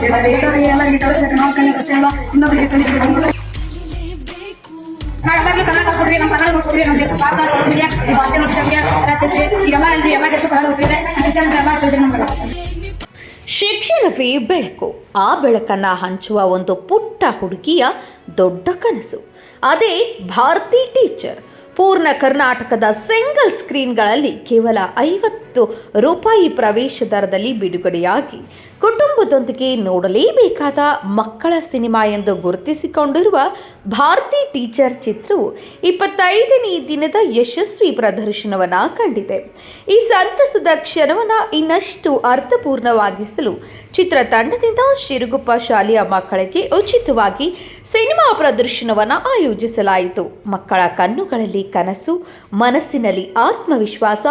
ಕಲಿಸ್ಬೇಕು ನಾವು ಅಲ್ಲ ಇನ್ನೊಬ್ಬರಿಗೆ ಎಲ್ಲ ಎಲ್ಲ ಶಿಕ್ಷಣವೇ ಬೆಳಕು. ಆ ಬೆಳಕನ್ನ ಹಂಚುವ ಒಂದು ಪುಟ್ಟ ಹುಡುಗಿಯ ದೊಡ್ಡ ಕನಸು. ಅದೇ ಭಾರತಿ ಟೀಚರ್. ಪೂರ್ಣ ಕರ್ನಾಟಕದ ಸಿಂಗಲ್ ಸ್ಕ್ರೀನ್ಗಳಲ್ಲಿ ಕೇವಲ ಐವತ್ತು ರೂಪಾಯಿ ಪ್ರವೇಶ ದರದಲ್ಲಿ ಬಿಡುಗಡೆಯಾಗಿ. ಕುಟುಂಬದೊಂದಿಗೆ ನೋಡಲೇಬೇಕಾದ ಮಕ್ಕಳ ಸಿನಿಮಾ ಎಂದು ಗುರುತಿಸಿಕೊಂಡಿರುವ ಭಾರತಿ ಟೀಚರ್ ಚಿತ್ರವು ಇಪ್ಪತ್ತೈದನೇ ದಿನದ ಯಶಸ್ವಿ ಪ್ರದರ್ಶನವನ್ನು ಕಂಡಿದೆ. ಈ ಸಂತಸದ ಕ್ಷಣವನ್ನು ಇನ್ನಷ್ಟು ಅರ್ಥಪೂರ್ಣವಾಗಿಸಲು ಚಿತ್ರತಂಡದಿಂದ ಶಿರುಗುಪ್ಪ ಶಾಲೆಯ ಮಕ್ಕಳಿಗೆ ಉಚಿತವಾಗಿ ಸಿನಿಮಾ ಪ್ರದರ್ಶನವನ್ನು ಆಯೋಜಿಸಲಾಯಿತು. ಮಕ್ಕಳ ಕಣ್ಣುಗಳಲ್ಲಿ ಕನಸು, ಮನಸ್ಸಿನಲ್ಲಿ ಆತ್ಮವಿಶ್ವಾಸ,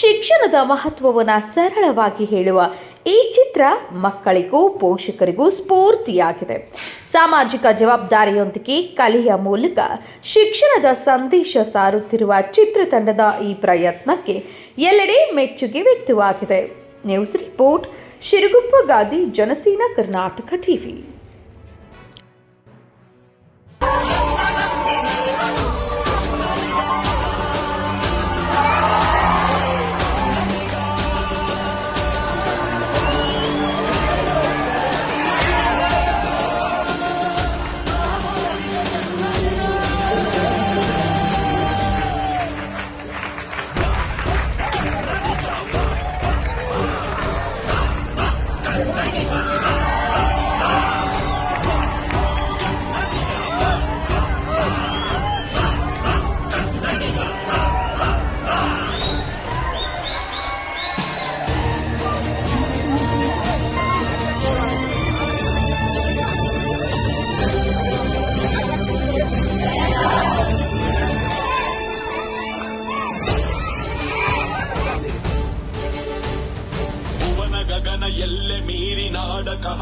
ಶಿಕ್ಷಣದ ಮಹತ್ವವನ್ನು ಸರಳವಾಗಿ ಹೇಳುವ ಈ ಚಿತ್ರ ಮಕ್ಕಳಿಗೂ, ಪೋಷಕರಿಗೂ ಸ್ಫೂರ್ತಿಯಾಗಿದೆ. ಸಾಮಾಜಿಕ ಜವಾಬ್ದಾರಿಯೊಂದಿಗೆ ಕಲೆಯ ಮೂಲಕ ಶಿಕ್ಷಣದ ಸಂದೇಶ ಸಾರುತ್ತಿರುವ ಚಿತ್ರತಂಡದ ಈ ಪ್ರಯತ್ನಕ್ಕೆ ಎಲ್ಲೆಡೆ ಮೆಚ್ಚುಗೆ ವ್ಯಕ್ತವಾಗಿದೆ. ನ್ಯೂಸ್ ರಿಪೋರ್ಟ್, ಶಿರುಗುಪ್ಪ ಗಾದಿ, ಜನಸೇನಾ, ಕರ್ನಾಟಕ ಟಿವಿ.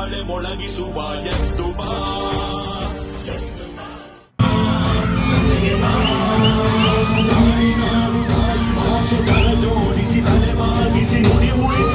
ಕಹಳೆ ಮೊಳಗಿಸುವ ಎದ್ದು ಬಾ. ತಾಯಿ ನಾಡು ತಾಯಿ ಭಾಷೆ ಕರ ಜೋಡಿಸಿ ತಲೆ ಬಾಗಿಸಿ ನುಡಿ ಉಳಿಸುವ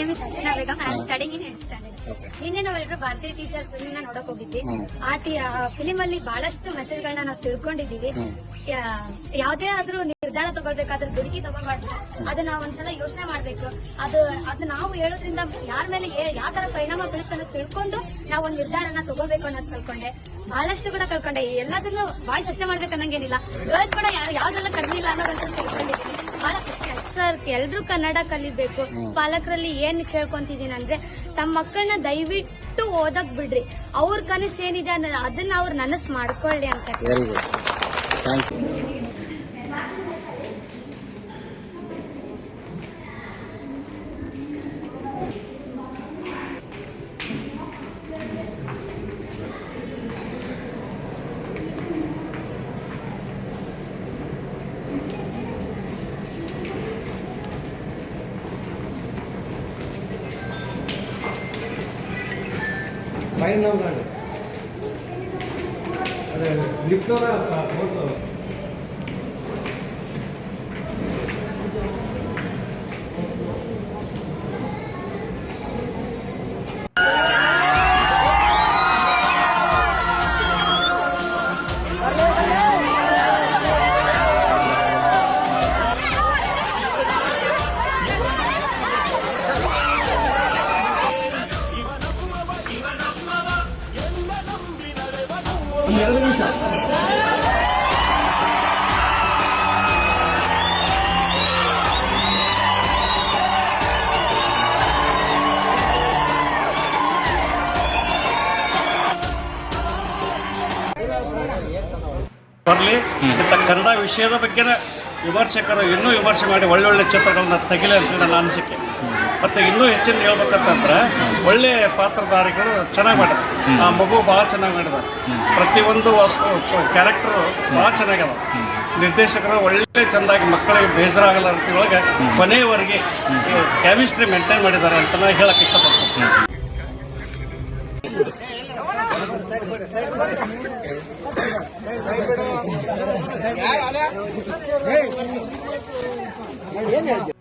name is Hasina Begum I am studying in head standard ನಿನ್ನೆ ನಾವೆಲ್ಲರೂ ಭಾರತೀಯ ಟೀಚರ್ ಫಿಲ್ಮ್ನ ನೋಡಕ್ ಹೋಗಿದ್ವಿ. ಆ ಫಿಲಿಂ ಅಲ್ಲಿ ಬಹಳಷ್ಟು ಮೆಸೇಜ್ ಗಳನ್ನ ನಾವು ತಿಳ್ಕೊಂಡಿದೀವಿ ಯಾವ್ದೇ ಆದ್ರೂ ನಿರ್ಧಾರ ತಗೊಳ್ಬೇಕಾದ್ರೆ ದುಡುಕಿ ತಗೊಳ್ಬಾರ್ದು. ಅದನ್ನ ಒಂದ್ಸಲ ಯೋಚನೆ ಮಾಡ್ಬೇಕು. ಅದು ಅದು ನಾವು ಹೇಳೋದ್ರಿಂದ ಯಾರ ಮೇಲೆ ಯಾವ ತರ ಪರಿಣಾಮ ಬೀಳುತ್ತೆ ಅನ್ನೋದು ತಿಳ್ಕೊಂಡು ನಾವು ಒಂದ್ ನಿರ್ಧಾರನ ತಗೋಬೇಕು ಅನ್ನೋದು ಕಲ್ಕೊಂಡೆ ಬಹಳಷ್ಟು ಕೂಡ ಕಲ್ಕೊಂಡೆ ಎಲ್ಲದನ್ನು ಬಾಯ್ಸ್ ಅಷ್ಟೇ ಮಾಡ್ಬೇಕು ಅನ್ನಂಗೇನಿಲ್ಲ. ಗರ್ಲ್ಸ್ ಕೂಡ ಯಾವ್ದೆಲ್ಲ ಕಡಿಮೆ ಇಲ್ಲ ಅನ್ನೋದಂತ ತಿಳ್ಕೊಂಡಿದ್ದೀನಿ. ಬಹಳ ಖುಷಿ ಆಯ್ತು. ಸರ್ ಎಲ್ರು ಕನ್ನಡ ಕಲಿಬೇಕು. ಪಾಲಕರಲ್ಲಿ ಏನ್ ಕೇಳ್ಕೊಂತಿದೀನಿ ಅಂದ್ರೆ ತಮ್ಮ ಮಕ್ಕಳನ್ನ ದಯವಿಟ್ಟು ಓದಕ್ ಬಿಡ್ರಿ. ಅವ್ರ ಕನಸು ಏನಿದೆ ಅದನ್ನ ಅವ್ರು ನನಸ್ ಮಾಡ್ಕೊಳ್ಳಿ ಅಂತ. లైన్లో ఉన్నాడు అదే లిఫ్ట్లో ಒಂದು ಎರಡು ನಿಮಿಷ ಬರಲಿ ಕನ್ನಡ ವಿಷಯದ ಬಗ್ಗೆ ವಿಮರ್ಶಕರು ಇನ್ನೂ ವಿಮರ್ಶೆ ಮಾಡಿ ಒಳ್ಳೊಳ್ಳೆ ಚಿತ್ರಗಳನ್ನ ತೆಗಿಲಿ ಅಂತ ನನ್ನ ಅನಿಸಿಕೆ. ಮತ್ತು ಇನ್ನೂ ಹೆಚ್ಚಿನ ಹೇಳ್ಬೇಕಂತಂದ್ರೆ ಒಳ್ಳೆ ಪಾತ್ರಧಾರಿಗಳು ಚೆನ್ನಾಗಿ ಮಾಡಿದ್ರು ಆ ಮಗು ಭಾಳ ಚೆನ್ನಾಗಿ ಮಾಡಿದ ಪ್ರತಿಯೊಂದು ವಸ್ತು ಕ್ಯಾರೆಕ್ಟರು ಭಾಳ ಚೆನ್ನಾಗ್ಯದ ನಿರ್ದೇಶಕರು ಒಳ್ಳೆ ಚೆಂದಾಗಿ ಮಕ್ಕಳಿಗೆ ಬೇಸರ ರೀತಿಯೊಳಗೆ ಕೊನೆಯವರೆಗೆ ಕೆಮಿಸ್ಟ್ರಿ ಮೇಂಟೈನ್ ಮಾಡಿದ್ದಾರೆ ಅಂತ ನಾನು ಹೇಳಕ್ಕೆ ಇಷ್ಟಪಡ್ತೀನಿ. 来来来，哎，来点。